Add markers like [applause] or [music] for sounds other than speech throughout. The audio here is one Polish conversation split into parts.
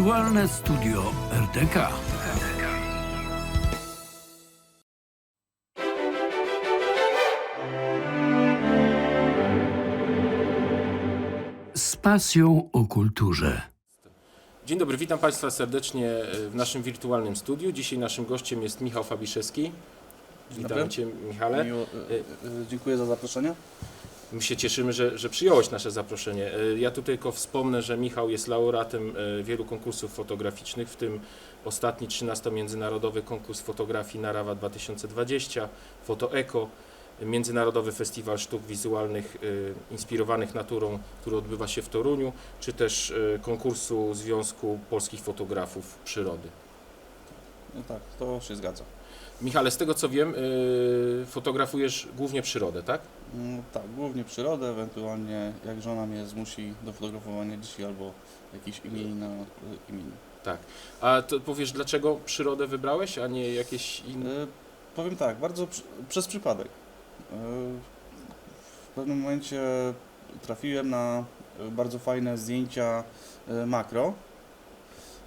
Wirtualne studio RTK. Z pasją o kulturze. Dzień dobry, witam Państwa serdecznie e, w naszym wirtualnym studiu. Dzisiaj naszym gościem jest Michał Fabiszewski. Witam dobry. Cię, Michale. Miło, e, e, dziękuję za zaproszenie. My się cieszymy, że, że przyjąłeś nasze zaproszenie. E, Ja tu tylko wspomnę, że Michał jest laureatem e, wielu konkursów fotograficznych, w tym ostatni 13 Międzynarodowy Konkurs Fotografii Narawa 2020, Foto Eko, Międzynarodowy Festiwal Sztuk Wizualnych e, inspirowanych naturą, który odbywa się w Toruniu, czy też konkursu Związku Polskich Fotografów Przyrody. No tak, to się zgadza. Michale, z tego co wiem, yy, fotografujesz głównie przyrodę, tak? Mm, Tak, głównie przyrodę, ewentualnie jak żona mnie zmusi do fotografowania dzisiaj albo jakiś imienina imieniu. Tak. A to powiesz, dlaczego przyrodę wybrałeś, a nie jakieś inne? E, Powiem tak, bardzo przy, przez przypadek. E, W pewnym momencie trafiłem na bardzo fajne zdjęcia e, makro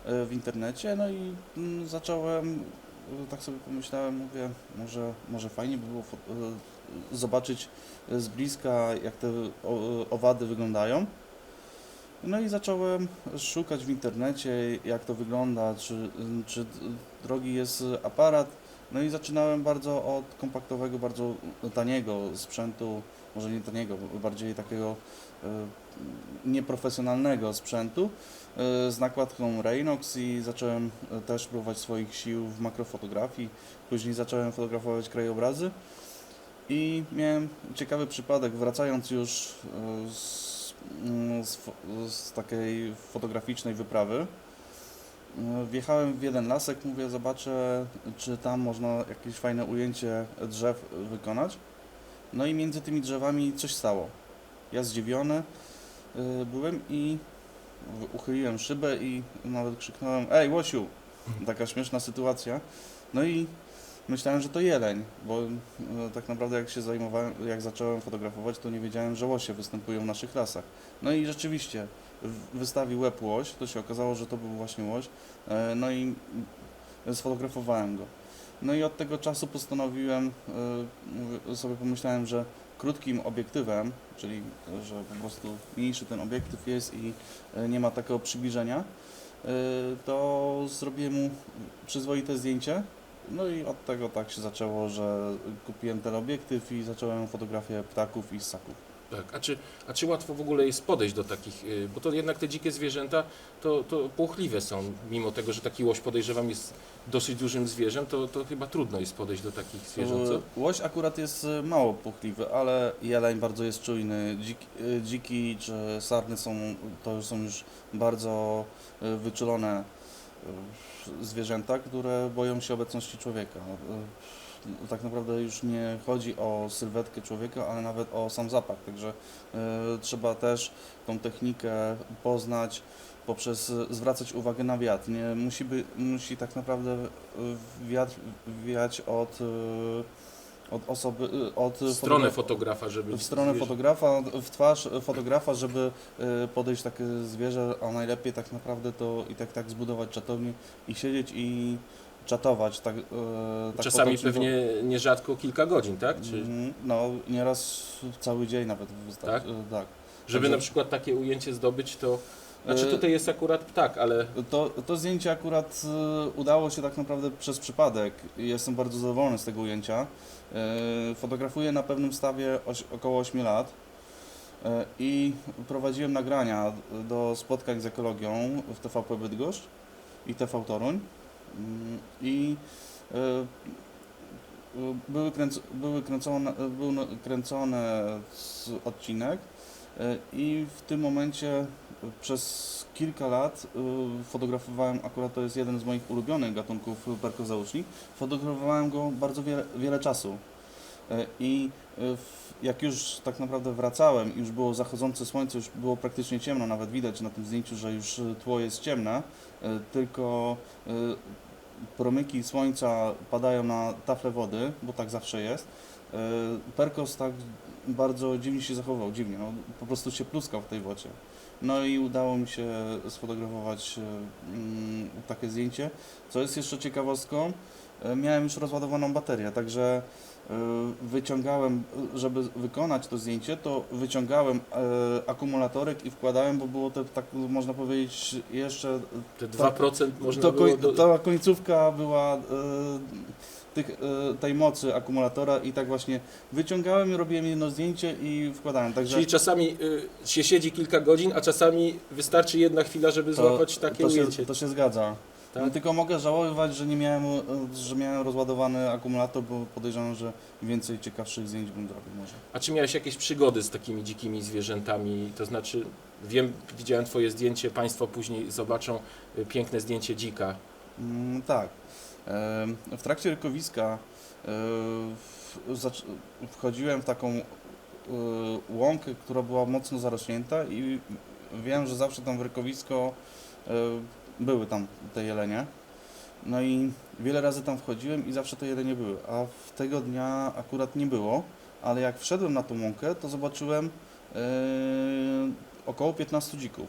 e, w internecie, no i mm, zacząłem, tak sobie pomyślałem, mówię, może, może fajnie by było e, zobaczyć z bliska, jak te owady wyglądają. No i zacząłem szukać w internecie, jak to wygląda, czy, czy drogi jest aparat. No i zaczynałem bardzo od kompaktowego, bardzo taniego sprzętu, może nie taniego, bardziej takiego e, nieprofesjonalnego sprzętu e, z nakładką Raynox i zacząłem e, też próbować swoich sił w makrofotografii. Później zacząłem fotografować krajobrazy i miałem ciekawy przypadek, wracając już z, mm, z, z takiej fotograficznej wyprawy. E, Wjechałem w jeden lasek, mówię, zobaczę, czy tam można jakieś fajne ujęcie drzew wykonać. No i między tymi drzewami coś stało. Ja zdziwiony y, byłem i uchyliłem szybę i nawet krzyknąłem Ej, Łosiu! Taka śmieszna sytuacja. No i myślałem, że to jeleń, bo y, tak naprawdę jak się zajmowałem, jak zacząłem fotografować, to nie wiedziałem, że łosie występują w naszych lasach. No i rzeczywiście wystawił łeb łoś, to się okazało, że to był właśnie łoś. E, No i sfotografowałem go. No i od tego czasu postanowiłem, e, sobie pomyślałem, że krótkim obiektywem, czyli że po prostu mniejszy ten obiektyw jest i e, nie ma takiego przybliżenia, to zrobiłem mu przyzwoite zdjęcie. No i od tego tak się zaczęło, że kupiłem ten obiektyw i zacząłem fotografię ptaków i ssaków. Tak. A czy, a czy łatwo w ogóle jest podejść do takich, yy, bo to jednak te dzikie zwierzęta to, to płochliwe są, mimo tego, że taki łoś podejrzewam jest dosyć dużym zwierzem, to, to chyba trudno jest podejść do takich zwierząt, co? E, Łoś akurat jest e, mało płochliwy, ale jeleń bardzo jest czujny. Dziki, czy sarny są, to są już bardzo wyczulone zwierzęta, które boją się obecności człowieka. Tak naprawdę już nie chodzi o sylwetkę człowieka, ale nawet o sam zapach, także e, trzeba też tą technikę poznać poprzez zwracać uwagę na wiatr. Nie, musi, by, musi tak naprawdę e, wiatr wiać od, e, od osoby, od W stronę fotogra- fotografa, żeby... w stronę zwierzę- fotografa, w twarz fotografa, żeby podejść takie zwierzę, a najlepiej tak naprawdę to i tak tak zbudować czatownię i siedzieć i czatować. Tak, e, tak Czasami bo- pewnie nierzadko kilka godzin, tak? Czy, Mhm, No, nieraz cały dzień nawet wystarczy. Tak? e, tak. żeby Także- na przykład takie ujęcie zdobyć, to... Znaczy E, tutaj jest akurat ptak, ale To, to zdjęcie akurat udało się tak naprawdę przez przypadek. Jestem bardzo zadowolony z tego ujęcia. Fotografuję na pewnym stawie około 8 lat i prowadziłem nagrania do spotkań z ekologią w TVP Bydgoszcz i TV Toruń. I e, e, były, kręc, były kręcone, był kręcony s- odcinek e, i w tym momencie przez kilka lat y, fotografowałem, akurat to jest jeden z moich ulubionych gatunków perkozaucznik, fotografowałem go bardzo wiele, wiele czasu. I jak już tak naprawdę wracałem, już było zachodzące słońce, już było praktycznie ciemno, nawet widać na tym zdjęciu, że już tło jest ciemne, tylko y, promyki słońca padają na tafle wody, bo tak zawsze jest. E, Perkos tak bardzo dziwnie się zachował, dziwnie, no, po prostu się pluskał w tej wodzie. No i udało mi się sfotografować e, mm, takie zdjęcie. Co jest jeszcze ciekawostką, e, miałem już rozładowaną baterię, także e, wyciągałem, e, żeby wykonać to zdjęcie, to wyciągałem e, akumulatorek i wkładałem, bo było to tak można powiedzieć jeszcze Te Tak. 2% można to było... Do... Ta końcówka była e, tych, e, tej mocy akumulatora i tak właśnie wyciągałem i robiłem jedno zdjęcie i wkładałem. Także Czyli czasami się siedzi kilka godzin, a czasami wystarczy jedna chwila, żeby złapać takie to się, ujęcie. to się zgadza. Tak? No, tylko mogę żałować, że nie miałem, e, że miałem rozładowany akumulator, bo podejrzewam, że więcej ciekawszych zdjęć bym zrobił może. A czy miałeś jakieś przygody z takimi dzikimi zwierzętami? To znaczy, wiem, widziałem Twoje zdjęcie, Państwo później zobaczą y, piękne zdjęcie dzika. Mm, tak. Em, W trakcie rykowiska e, wchodziłem w taką e, łąkę, która była mocno zarośnięta i wiem, że zawsze tam w rykowisko e, były tam te jelenie. No i wiele razy tam wchodziłem i zawsze te jelenie były, a w tego dnia akurat nie było, ale jak wszedłem na tą łąkę, to zobaczyłem e, około 15 dzików,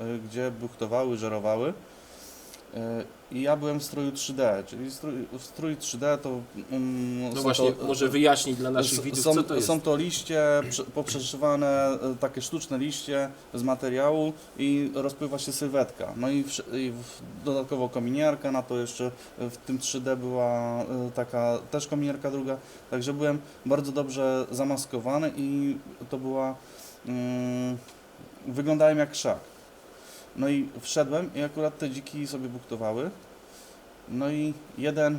e, gdzie buchtowały, żerowały. E, I ja byłem w stroju 3D, czyli strój, w strój 3D to... mm, No właśnie, to, może wyjaśnij dla naszych widzów, są, co to jest. Są to liście prze- poprzeszywane, e, takie sztuczne liście z materiału i rozpływa się sylwetka. No i, wsz- i w- dodatkowo kominiarka, na to jeszcze e, w tym 3D była e, taka też kominiarka druga, także byłem bardzo dobrze zamaskowany i to była... Mm, wyglądałem jak krzak. No i wszedłem i akurat te dziki sobie buktowały. No i jeden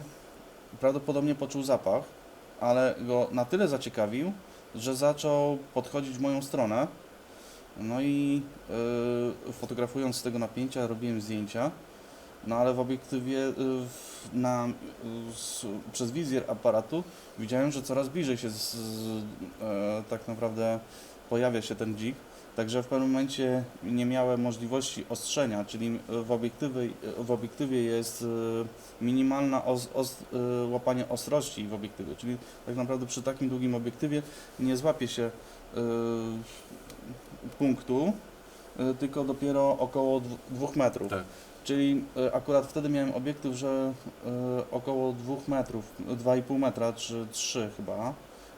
prawdopodobnie poczuł zapach, ale go na tyle zaciekawił, że zaczął podchodzić w moją stronę. No i yy, fotografując z tego napięcia robiłem zdjęcia. No ale w obiektywie w- na, z, przez wizjer aparatu widziałem, że coraz bliżej się z, z, e, tak naprawdę pojawia się ten dzik. Także w pewnym momencie nie miałem możliwości ostrzenia, czyli w obiektywie, w obiektywie jest e, minimalna os, os, e, łapanie ostrości w obiektywie, czyli tak naprawdę przy takim długim obiektywie nie złapie się e, punktu, tylko dopiero około 2 metrów. Tak. Czyli akurat wtedy miałem obiektyw, że około 2 metrów, 2,5 metra czy 3 chyba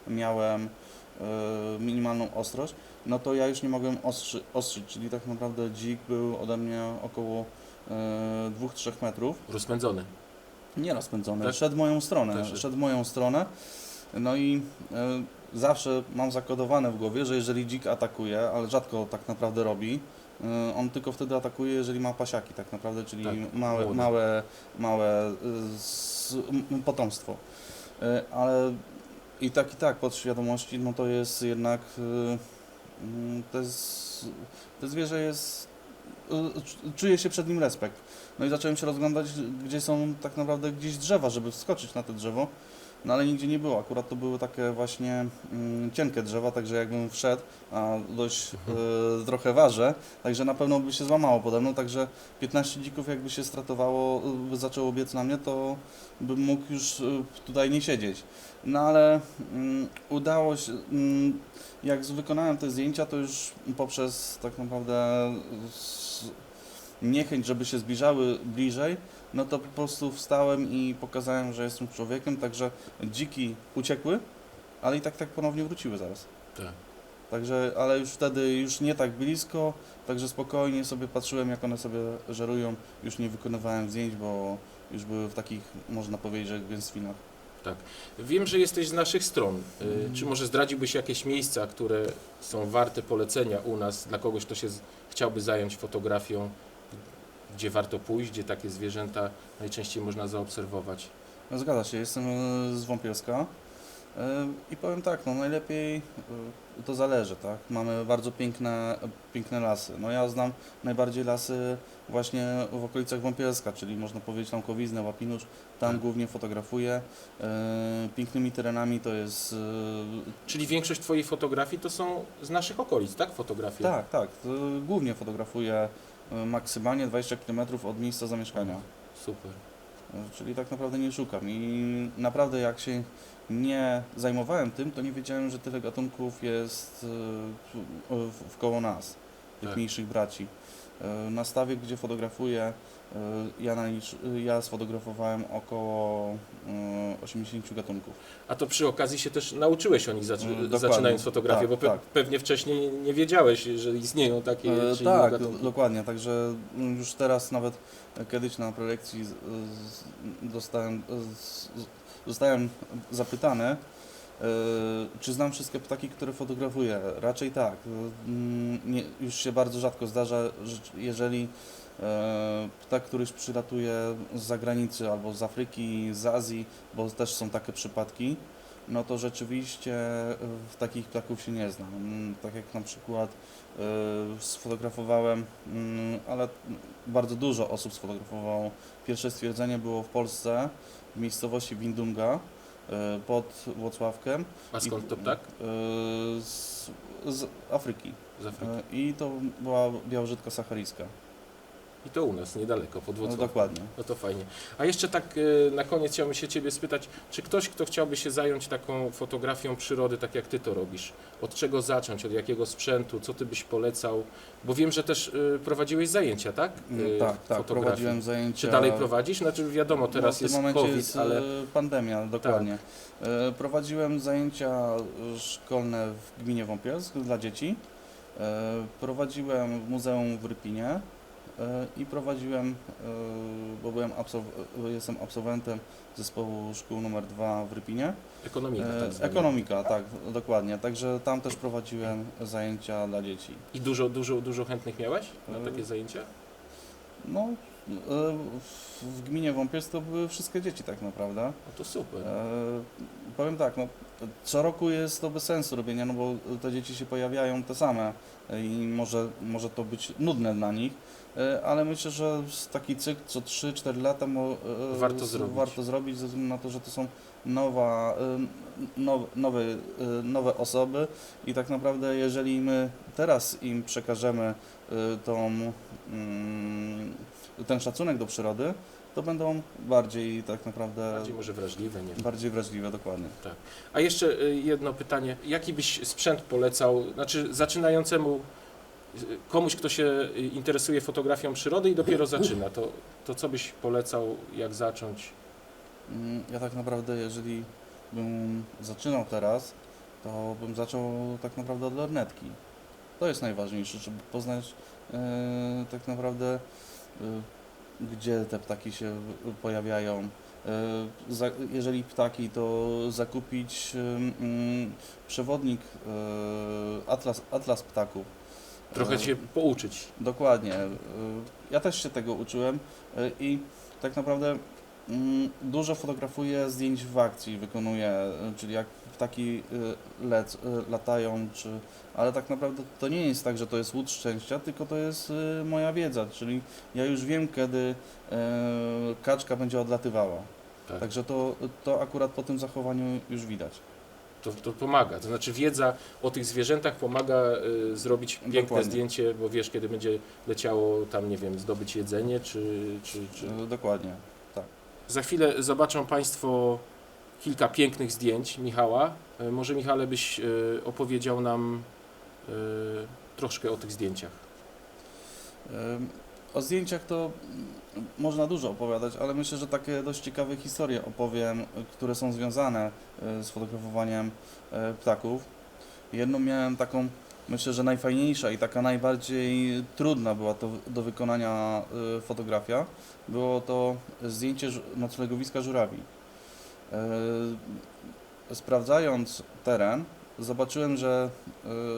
miałem minimalną ostrość, no to ja już nie mogłem ostrzy, ostrzyć, czyli tak naprawdę dzik był ode mnie około e, 2-3 metrów. Rozpędzony. Nie rozpędzony, Tak? szedł w moją stronę, Też. szedł w moją stronę. No i e, zawsze mam zakodowane w głowie, że jeżeli dzik atakuje, ale rzadko tak naprawdę robi, e, on tylko wtedy atakuje, jeżeli ma pasiaki tak naprawdę, czyli Tak, małe, małe, małe e, s, potomstwo. E, ale i tak i tak podświadomości, no to jest jednak e, mm, jest, to zwierzę jest e, cz- czuje się przed nim respekt. No i zacząłem się rozglądać, gdzie są tak naprawdę gdzieś drzewa, żeby wskoczyć na to drzewo. No ale nigdzie nie było. Akurat to były takie właśnie mm, cienkie drzewa, także jakbym wszedł, a dość e, trochę ważę, także na pewno by się złamało pode mną, także 15 dzików jakby się stratowało, e, by zaczęło biec na mnie, to bym mógł już e, tutaj nie siedzieć. No ale mm, udało się, mm, jak z- wykonałem te zdjęcia, to już poprzez tak naprawdę s- niechęć, żeby się zbliżały bliżej, no to po prostu wstałem i pokazałem, że jestem człowiekiem, także dziki uciekły, ale i tak tak ponownie wróciły zaraz. Tak. Także, ale już wtedy już nie tak blisko, także spokojnie sobie patrzyłem, jak one sobie żerują. Już nie wykonywałem zdjęć, bo już były w takich, można powiedzieć, że gęstwinach. Wiem, że jesteś z naszych stron. Y, Czy może zdradziłbyś jakieś miejsca, które są warte polecenia u nas dla kogoś, kto się chciałby zająć fotografią, gdzie warto pójść, gdzie takie zwierzęta najczęściej można zaobserwować? No, zgadza się, jestem e, z Wąpierska e, i powiem tak, no najlepiej e, to zależy, tak? Mamy bardzo piękne, piękne lasy. No ja znam najbardziej lasy właśnie w okolicach Wąpierska, czyli można powiedzieć Lamkowiznę, Łapinusz, tam Tak. głównie fotografuję. E, Pięknymi terenami to jest... e, Czyli większość Twoich fotografii to są z naszych okolic, tak? Fotografie? Tak, tak, głównie fotografuję maksymalnie 20 km od miejsca zamieszkania. Super. Czyli tak naprawdę nie szukam i naprawdę jak się nie zajmowałem tym, to nie wiedziałem, że tyle gatunków jest e, w- wkoło nas, tych Tak. mniejszych braci. E, Na stawie, gdzie fotografuję, e, ja, nalicz, ja sfotografowałem około e, 80 gatunków. A to przy okazji się też nauczyłeś o nich zaczy- Mm, zaczynając fotografię, Tak, bo pe- tak. pewnie wcześniej nie wiedziałeś, że istnieją takie E, czy tak, gatunki. dokładnie. Także mm, już teraz nawet e, kiedyś na prelekcji dostałem, e, zostałem zapytany, e, czy znam wszystkie ptaki, które fotografuję. Raczej tak. Mm, Nie, już się bardzo rzadko zdarza, że jeżeli e, ptak, któryś przylatuje z zagranicy albo z Afryki, z Azji, bo też są takie przypadki, no to rzeczywiście e, w takich ptaków się nie znam. Mm, Tak jak na przykład sfotografowałem, mm, ale bardzo dużo osób sfotografowało. Pierwsze stwierdzenie było w Polsce, w miejscowości Windunga pod Włocławkiem. A skąd to ptak? e, Z, z Afryki. Z Afryki. E, I to była białożytka saharyjska. I to u nas, niedaleko, pod No, Wrocławiem. dokładnie. No to fajnie. A jeszcze tak e, na koniec chciałbym się Ciebie spytać, czy ktoś, kto chciałby się zająć taką fotografią przyrody, tak jak Ty to robisz, od czego zacząć, od jakiego sprzętu, co Ty byś polecał? Bo wiem, że też e, prowadziłeś zajęcia, tak? E, tak, tak, fotografii. prowadziłem zajęcia. Czy dalej prowadzisz? Znaczy wiadomo, teraz no, w tym jest momencie COVID, jest ale pandemia, dokładnie. E, Prowadziłem zajęcia szkolne w gminie Wąpielsk dla dzieci. E, Prowadziłem w muzeum w Rypinie i prowadziłem, e, bo byłem absolw- e, jestem absolwentem zespołu szkół numer 2 w Rypinie. ekonomika E, tak. Ekonomika, tak, dokładnie. Także tam też prowadziłem zajęcia dla dzieci. I dużo, dużo, dużo chętnych miałeś na E, takie zajęcia? No, e, w- w gminie Wąpielsk to były wszystkie dzieci tak naprawdę. No to super. E, powiem tak, no, co roku jest to bez sensu robienia, no bo te dzieci się pojawiają te same i może, może to być nudne dla nich, e, ale myślę, że z taki cykl co 3-4 lata mo, e, Warto s- zrobić. warto zrobić ze względu na to, że to są nowa, e, now, nowe, nowe osoby i tak naprawdę jeżeli my teraz im przekażemy tą, mm, ten szacunek do przyrody, to będą bardziej tak naprawdę Bardziej może wrażliwe, nie wiem. bardziej wrażliwe, dokładnie. A jeszcze y, jedno pytanie. Jaki byś sprzęt polecał, znaczy zaczynającemu, y, komuś, kto się y, interesuje fotografią przyrody i dopiero [laughs] zaczyna, to, to co byś polecał, jak zacząć? Mm, Ja tak naprawdę, jeżeli bym zaczynał teraz, to bym zaczął tak naprawdę od lornetki. To jest najważniejsze, żeby poznać e, tak naprawdę e, gdzie te ptaki się pojawiają. E, jeżeli ptaki, to zakupić e, przewodnik e, atlas, atlas ptaków. Trochę się pouczyć. Dokładnie. Ja też się tego uczyłem i tak naprawdę mm, dużo fotografuję zdjęć w akcji, wykonuję, czyli jak ptaki y, lec, y, latają, czy, ale tak naprawdę to nie jest tak, że to jest łód szczęścia, tylko to jest y, moja wiedza, czyli ja już wiem, kiedy kaczka będzie odlatywała. Tak. Także to, to akurat po tym zachowaniu już widać. To, to pomaga. To znaczy wiedza o tych zwierzętach pomaga y, zrobić piękne Dokładnie. zdjęcie, bo wiesz, kiedy będzie leciało tam, nie wiem, zdobyć jedzenie, czy, czy, czy... Dokładnie. Za chwilę zobaczą Państwo kilka pięknych zdjęć Michała. E, Może Michale byś e, opowiedział nam e, troszkę o tych zdjęciach. O zdjęciach to mm, można dużo opowiadać, ale myślę, że takie dość ciekawe historie opowiem, które są związane z fotografowaniem ptaków. Jedną miałem taką, myślę, że najfajniejsza i taka najbardziej trudna była to do wykonania fotografia. Było to zdjęcie noclegowiska żurawi. Y, Sprawdzając teren, zobaczyłem, że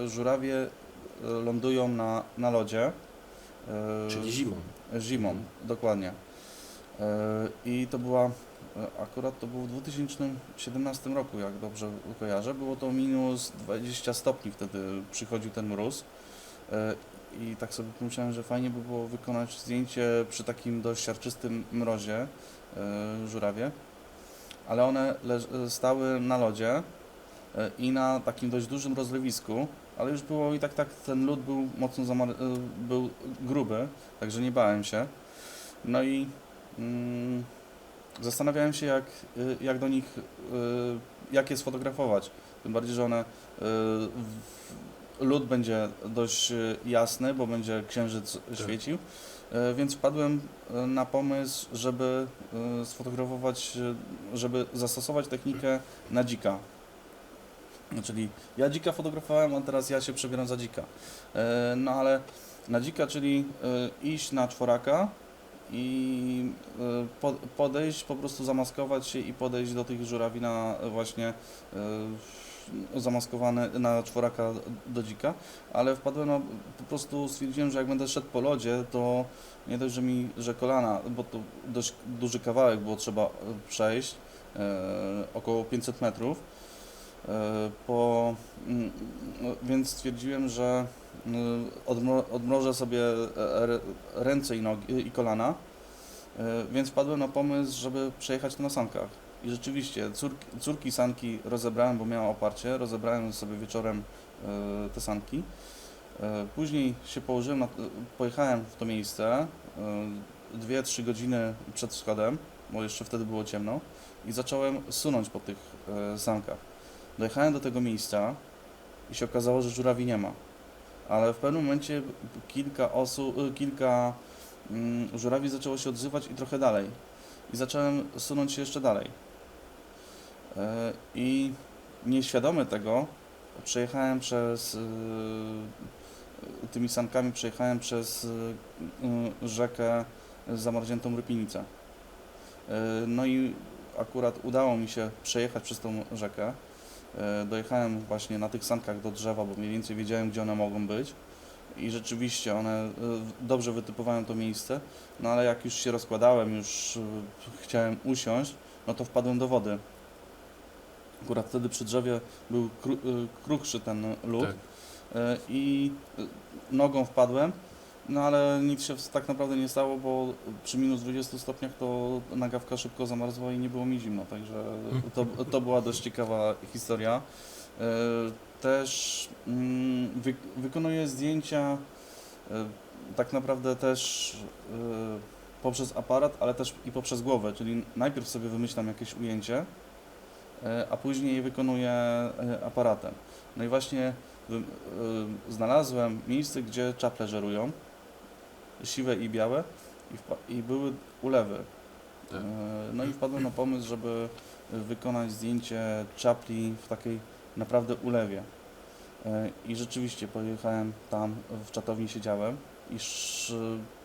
y, żurawie y, lądują na, na lodzie. Czyli zimą. Zimą, dokładnie. E, I to była, e, akurat to było w 2017 roku, jak dobrze kojarzę. Było to minus 20 stopni wtedy przychodził ten mróz. E, I tak sobie pomyślałem, że fajnie by było wykonać zdjęcie przy takim dość siarczystym mrozie, e, żurawie. Ale one stały na lodzie e, i na takim dość dużym rozlewisku, ale już było i tak tak ten lód był mocno e, był gruby, także nie bałem się. No i mm, zastanawiałem się, jak, y, jak do nich, jak je sfotografować. Tym bardziej, że one, lód będzie dość jasny, bo będzie księżyc świecił. Y, Więc wpadłem y, na pomysł, żeby y, sfotografować, żeby zastosować technikę na dzika. Czyli ja dzika fotografowałem, a teraz ja się przebieram za dzika. E, No ale na dzika, czyli e, iść na czworaka i e, po- podejść, po prostu zamaskować się i podejść do tych żurawi na właśnie e, zamaskowane na czworaka do dzika, ale wpadłem na, po prostu stwierdziłem, że jak będę szedł po lodzie, to nie dość, że mi, że kolana, bo to dość duży kawałek było trzeba e, przejść, e, około 500 metrów, E, po, mm, no, więc stwierdziłem, że mm, odmro, odmrożę sobie e, ręce i, nogi, i kolana, E, więc wpadłem na pomysł, żeby przejechać to na sankach. I rzeczywiście córki, córki sanki rozebrałem, bo miała oparcie, rozebrałem sobie wieczorem e, te sanki. E, Później się położyłem, na, pojechałem w to miejsce, 2-3 godziny przed wschodem, bo jeszcze wtedy było ciemno i zacząłem sunąć po tych e, sankach. Dojechałem do tego miejsca i się okazało, że żurawi nie ma. Ale w pewnym momencie kilka osób, kilka mm, żurawi zaczęło się odzywać i trochę dalej. I zacząłem sunąć się jeszcze dalej. E, I nieświadomy tego przejechałem przez y, tymi sankami przejechałem przez y, rzekę zamarzniętą Rypinicę. E, No i akurat udało mi się przejechać przez tą rzekę. E, Dojechałem właśnie na tych sankach do drzewa, bo mniej więcej wiedziałem, gdzie one mogą być. I rzeczywiście one e, dobrze wytypowałem to miejsce, no ale jak już się rozkładałem, już e, chciałem usiąść, no to wpadłem do wody. Akurat wtedy przy drzewie był kró, e, krótszy ten lód Tak. e, i e, nogą wpadłem, no ale nic się tak naprawdę nie stało, bo przy minus 20 stopniach to nagawka szybko zamarzła i nie było mi zimno, także to, to była dość ciekawa historia. E, Też mm, wy, wykonuję zdjęcia e, tak naprawdę też poprzez aparat, ale też i poprzez głowę, czyli najpierw sobie wymyślam jakieś ujęcie, a później je wykonuję e, aparatem. No i właśnie e, znalazłem miejsce, gdzie czaple żerują, siwe i białe i, i były ulewy. Tak. E, No i wpadłem na pomysł, żeby wykonać zdjęcie czapli w takiej naprawdę ulewie. E, I rzeczywiście pojechałem tam, w czatowni siedziałem i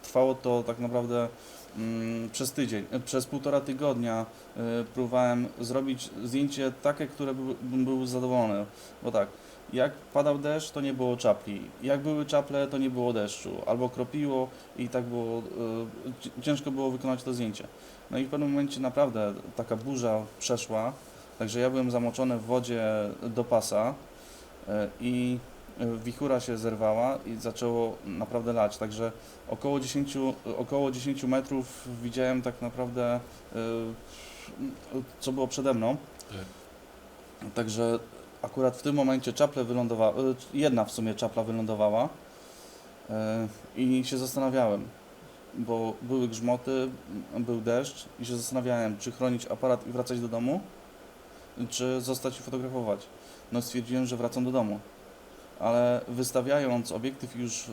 trwało to tak naprawdę mm, przez tydzień, e, przez półtora tygodnia e, próbowałem zrobić zdjęcie takie, które by, bym był zadowolony. Bo tak, jak padał deszcz, to nie było czapli. Jak były czaple, to nie było deszczu. Albo kropiło i tak było, e, ci- ciężko było wykonać to zdjęcie. No i w pewnym momencie naprawdę taka burza przeszła, także ja byłem zamoczony w wodzie do pasa i wichura się zerwała i zaczęło naprawdę lać, także około 10, około 10 metrów widziałem tak naprawdę e, co było przede mną. Tak. Także akurat w tym momencie czaple wylądowała, e, jedna w sumie czapla wylądowała e, i się zastanawiałem, bo były grzmoty, był deszcz i się zastanawiałem, czy chronić aparat i wracać do domu, czy zostać i fotografować. No stwierdziłem, że wracam do domu. Ale wystawiając obiektyw już y,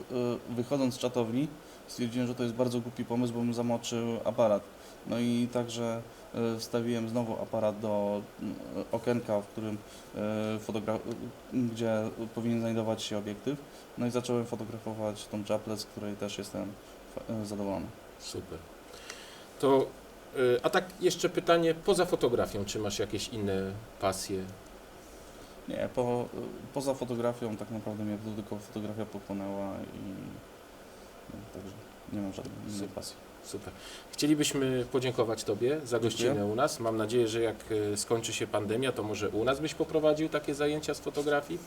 wychodząc z czatowni, stwierdziłem, że to jest bardzo głupi pomysł, bo bym zamoczył aparat. No i także y, wstawiłem znowu aparat do y, okienka, w którym gdzie powinien znajdować się obiektyw. No i zacząłem fotografować tą czaplę, z której też jestem zadowolony. Super. To, a tak jeszcze pytanie, poza fotografią, czy masz jakieś inne pasje? Nie, po, poza fotografią tak naprawdę mnie tylko fotografia pochłonęła i no, także nie mam żadnej innej pasji. Super. Chcielibyśmy podziękować Tobie za gościnę u nas. Mam nadzieję, że jak y, skończy się pandemia, to może u nas byś poprowadził takie zajęcia z fotografii?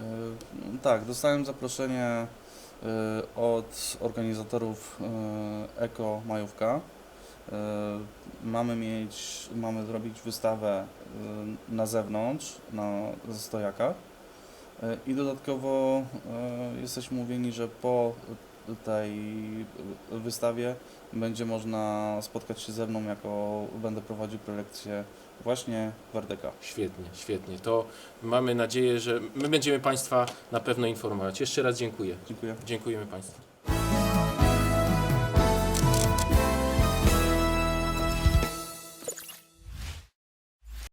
E, no Tak, dostałem zaproszenie e, od organizatorów e, Eko Majówka. E, Mamy mieć, mamy zrobić wystawę e, na zewnątrz, na stojakach. E, I dodatkowo jesteśmy mówieni, że po tej wystawie będzie można spotkać się ze mną, jako będę prowadził prelekcję właśnie w RDK. Świetnie, świetnie. To mamy nadzieję, że my będziemy Państwa na pewno informować. Jeszcze raz dziękuję. Dziękuję. Dziękujemy Państwu.